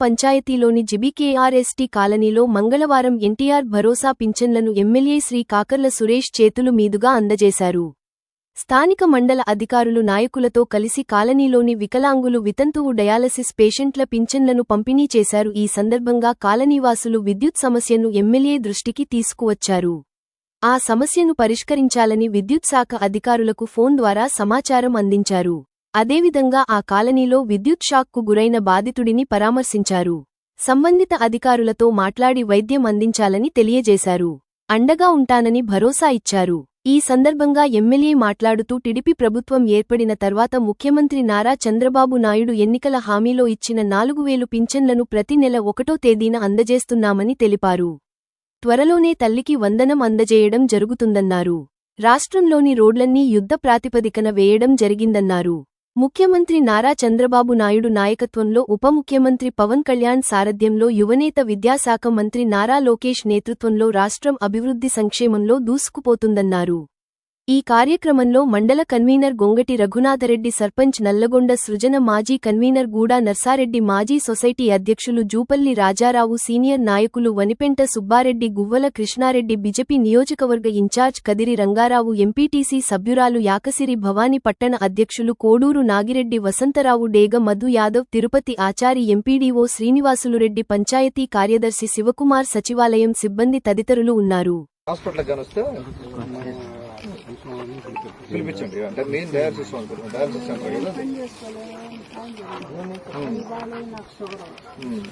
పంచాయతీలోని జిబికేఆర్ఎస్టీ కాలనీలో మంగళవారం ఎన్టీఆర్ భరోసా పింఛన్లను ఎమ్మెల్యే శ్రీ కాకర్ల సురేష్ చేతులు మీదుగా అందజేశారు. స్థానిక మండల అధికారులు నాయకులతో కలిసి కాలనీలోని వికలాంగులు వితంతువు డయాలసిస్ పేషెంట్ల పింఛన్లను పంపిణీ చేశారు. ఈ సందర్భంగా కాలనీవాసులు విద్యుత్ సమస్యను ఎమ్మెల్యే దృష్టికి తీసుకువచ్చారు. ఆ సమస్యను పరిష్కరించాలని విద్యుత్ శాఖ అధికారులకు ఫోన్ ద్వారా సమాచారం అందించారు. అదేవిధంగా ఆ కాలనీలో విద్యుత్ షాక్కు గురైన బాధితుడిని పరామర్శించారు. సంబంధిత అధికారులతో మాట్లాడి వైద్యం అందించాలని తెలియజేశారు. అండగా ఉంటానని భరోసా ఇచ్చారు. ఈ సందర్భంగా ఎమ్మెల్యే మాట్లాడుతూ టిడిపి ప్రభుత్వం ఏర్పడిన తర్వాత ముఖ్యమంత్రి నారా చంద్రబాబు నాయుడు ఎన్నికల హామీలో ఇచ్చిన నాలుగు వేలు పింఛన్లను ప్రతి నెల ఒకటో తేదీన అందజేస్తున్నామని తెలిపారు. త్వరలోనే తల్లికి వందనం అందజేయడం జరుగుతుందన్నారు. రాష్ట్రంలోని రోడ్లన్నీ యుద్ధ ప్రాతిపదికన వేయడం జరిగిందన్నారు. ముఖ్యమంత్రి నారా చంద్రబాబు నాయుడు నాయకత్వంలో ఉప ముఖ్యమంత్రి పవన్ కళ్యాణ్ సారథ్యంలో యువనేత విద్యాశాఖ మంత్రి నారా లోకేష్ నేతృత్వంలో రాష్ట్రం అభివృద్ధి సంక్షేమంలో దూసుకుపోతుందన్నారు. ఈ కార్యక్రమంలో మండల కన్వీనర్ గొంగటి రఘునాథరెడ్డి సర్పంచ్ నల్లగొండ సృజన మాజీ కన్వీనర్ గూడా నర్సారెడ్డి మాజీ సొసైటీ అధ్యక్షులు జూపల్లి రాజారావు సీనియర్ నాయకులు వనిపెంట సుబ్బారెడ్డి గువ్వల కృష్ణారెడ్డి బిజెపి నియోజకవర్గ ఇన్ఛార్జ్ కదిరి రంగారావు ఎంపీటీసీ సభ్యురాలు యాకసిరి భవానీ పట్టణ అధ్యక్షులు కోడూరు నాగిరెడ్డి వసంతరావు డేగ మధు యాదవ్ తిరుపతి ఆచారి ఎంపీడీఓ శ్రీనివాసులురెడ్డి పంచాయతీ కార్యదర్శి శివకుమార్ సచివాలయం సిబ్బంది తదితరులు ఉన్నారు. హాస్పిటల్ పిలిపించండి. అంటే మెయిన్ డయాలసిస్ అనుకుంటున్నాం డయాలసిస్ సెంటర్ కదా బాగాలేదు నాకు షుగర్ ఉమ్.